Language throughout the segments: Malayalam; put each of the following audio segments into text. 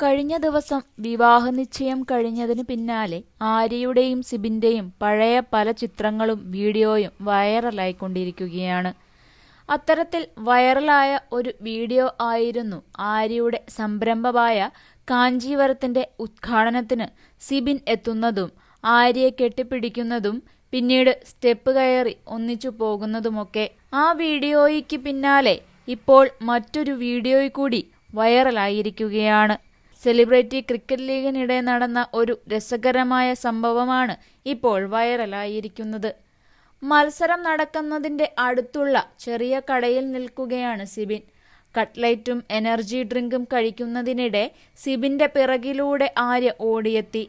കഴിഞ്ഞ ദിവസം വിവാഹ നിശ്ചയം കഴിഞ്ഞതിന് പിന്നാലെ ആര്യയുടെയും സിബിന്റെയും പഴയ പല ചിത്രങ്ങളും വീഡിയോയും വൈറലായിക്കൊണ്ടിരിക്കുകയാണ്. അത്തരത്തിൽ വൈറലായ ഒരു വീഡിയോ ആയിരുന്നു ആര്യയുടെ സംരംഭമായ കാഞ്ചീവരത്തിന്റെ ഉദ്ഘാടനത്തിന് സിബിൻ എത്തുന്നതും ആര്യയെ കെട്ടിപ്പിടിക്കുന്നതും പിന്നീട് സ്റ്റെപ്പ് കയറി ഒന്നിച്ചു പോകുന്നതുമൊക്കെ ആ വീഡിയോയ്ക്ക് പിന്നാലെ ഇപ്പോൾ മറ്റൊരു വീഡിയോയിൽ കൂടി വൈറലായിരിക്കുകയാണ്. സെലിബ്രിറ്റി ക്രിക്കറ്റ് ലീഗിനിടെ നടന്ന ഒരു രസകരമായ സംഭവമാണ് ഇപ്പോൾ വൈറലായിരിക്കുന്നത്. മത്സരം നടക്കുന്നതിന്റെ അടുത്തുള്ള ചെറിയ കടയിൽ നിൽക്കുകയാണ് സിബിൻ. കട്ട്ലൈറ്റും എനർജി ഡ്രിങ്കും കഴിക്കുന്നതിനിടെ സിബിന്റെ പിറകിലൂടെ ആര്യ ഓടിയെത്തി.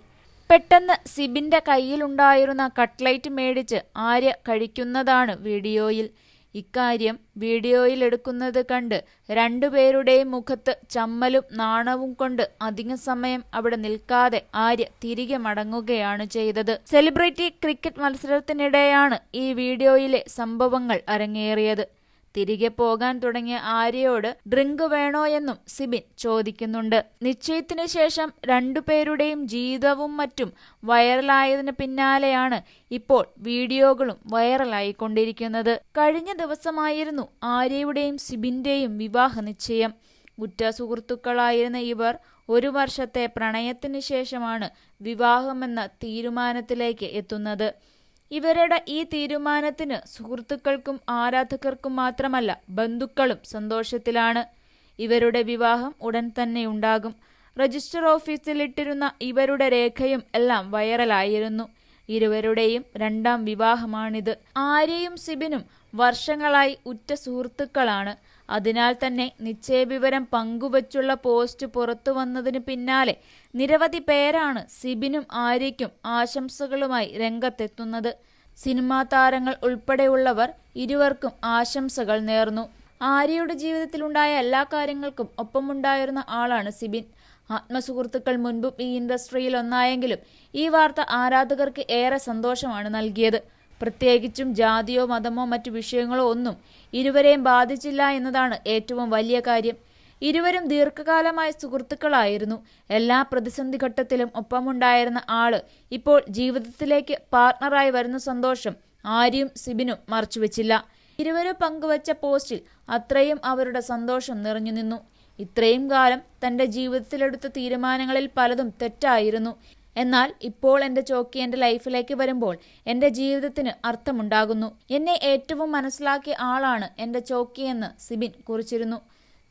പെട്ടെന്ന് സിബിന്റെ കയ്യിലുണ്ടായിരുന്ന കട്ട്ലൈറ്റ് മേടിച്ച് ആര്യ കഴിക്കുന്നതാണ് വീഡിയോയിൽ. ഇക്കാര്യം വീഡിയോയിൽ എടുക്കുന്നത് കണ്ട് രണ്ടുപേരുടെയും മുഖത്ത് ചമ്മലും നാണവും കൊണ്ട് അധിക സമയം അവിടെ നിൽക്കാതെ ആര്യ തിരികെ മടങ്ങുകയാണ് ചെയ്തത്. സെലിബ്രിറ്റി ക്രിക്കറ്റ് മത്സരത്തിനിടെയാണ് ഈ വീഡിയോയിലെ സംഭവങ്ങൾ അരങ്ങേറിയത്. തിരികെ പോകാൻ തുടങ്ങിയ ആര്യയോട് ഡ്രിങ്ക് വേണോ എന്നും സിബിൻ ചോദിക്കുന്നുണ്ട്. നിശ്ചയത്തിന് ശേഷം രണ്ടുപേരുടെയും ജീവിതവും മറ്റും വൈറലായതിന് പിന്നാലെയാണ് ഇപ്പോൾ വീഡിയോകളും വൈറലായിക്കൊണ്ടിരിക്കുന്നത്. കഴിഞ്ഞ ദിവസമായിരുന്നു ആര്യയുടെയും സിബിന്റെയും വിവാഹ നിശ്ചയം. ഉറ്റ സുഹൃത്തുക്കളായിരുന്ന ഇവർ ഒരു വർഷത്തെ പ്രണയത്തിന് ശേഷമാണ് വിവാഹമെന്ന തീരുമാനത്തിലേക്ക് എത്തുന്നത്. ഇവരുടെ ഈ തീരുമാനത്തിന് സുഹൃത്തുക്കൾക്കും ആരാധകർക്കും മാത്രമല്ല ബന്ധുക്കളും സന്തോഷത്തിലാണ്. ഇവരുടെ വിവാഹം ഉടൻ തന്നെ ഉണ്ടാകും. രജിസ്റ്റർ ഓഫീസിൽ ഇട്ടിരുന്ന ഇവരുടെ രേഖയും എല്ലാം വൈറലായിരുന്നു. ഇരുവരുടെയും രണ്ടാം വിവാഹമാണിത്. ആര്യയും സിബിനും വർഷങ്ങളായി ഉറ്റ സുഹൃത്തുക്കളാണ്. അതിനാൽ തന്നെ നിശ്ചയവിവരം പങ്കുവച്ചുള്ള പോസ്റ്റ് പുറത്തു വന്നതിന് പിന്നാലെ നിരവധി പേരാണ് സിബിനും ആര്യയ്ക്കും ആശംസകളുമായി രംഗത്തെത്തുന്നത്. സിനിമാ താരങ്ങൾ ഉൾപ്പെടെയുള്ളവർ ഇരുവർക്കും ആശംസകൾ നേർന്നു. ആര്യയുടെ ജീവിതത്തിലുണ്ടായ എല്ലാ കാര്യങ്ങൾക്കും ഒപ്പമുണ്ടായിരുന്ന ആളാണ് സിബിൻ. ആത്മസുഹൃത്തുക്കൾ മുൻപും ഈ ഇൻഡസ്ട്രിയിൽ ഒന്നായെങ്കിലും ഈ വാർത്ത ആരാധകർക്ക് ഏറെ സന്തോഷമാണ് നൽകിയത്. പ്രത്യേകിച്ചും ജാതിയോ മതമോ മറ്റു വിഷയങ്ങളോ ഒന്നും ഇരുവരെയും ബാധിച്ചില്ല എന്നതാണ് ഏറ്റവും വലിയ കാര്യം. ഇരുവരും ദീർഘകാലമായ സുഹൃത്തുക്കളായിരുന്നു. എല്ലാ പ്രതിസന്ധി ഘട്ടത്തിലും ഒപ്പമുണ്ടായിരുന്ന ആൾ ഇപ്പോൾ ജീവിതത്തിലേക്ക് പാർട്ണറായി വരുന്ന സന്തോഷം ആര്യും സിബിനും മറച്ചുവെച്ചില്ല. ഇരുവരും പങ്കുവച്ച പോസ്റ്റിൽ അത്രയും അവരുടെ സന്തോഷം നിറഞ്ഞു നിന്നു ഇത്രയും കാലം തന്റെ ജീവിതത്തിലെടുത്ത തീരുമാനങ്ങളിൽ പലതും തെറ്റായിരുന്നു. എന്നാൽ ഇപ്പോൾ എന്റെ ചോക്കി എന്റെ ലൈഫിലേക്ക് വരുമ്പോൾ എന്റെ ജീവിതത്തിന് അർത്ഥമുണ്ടാകുന്നു. എന്നെ ഏറ്റവും മനസ്സിലാക്കിയ ആളാണ് എന്റെ ചോക്കി എന്ന് സിബിൻ കുറിച്ചിരുന്നു.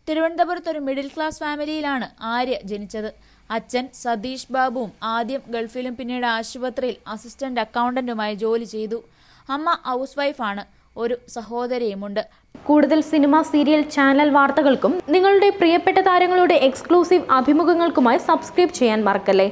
തിരുവനന്തപുരത്ത് ഒരു മിഡിൽ ക്ലാസ് ഫാമിലിയിലാണ് ആര്യ ജനിച്ചത്. അച്ഛൻ സതീഷ് ബാബുവും ആദ്യം ഗൾഫിലും പിന്നീട് ആശുപത്രിയിൽ അസിസ്റ്റന്റ് അക്കൗണ്ടന്റുമായി ജോലി ചെയ്തു. അമ്മ ഹൗസ് വൈഫാണ് ഒരു സഹോദരിയുമുണ്ട്. കൂടുതൽ സിനിമ സീരിയൽ ചാനൽ വാർത്തകൾക്കും നിങ്ങളുടെ പ്രിയപ്പെട്ട താരങ്ങളുടെ എക്സ്ക്ലൂസീവ് അഭിമുഖങ്ങൾക്കുമായി സബ്സ്ക്രൈബ് ചെയ്യാൻ മറക്കല്ലേ?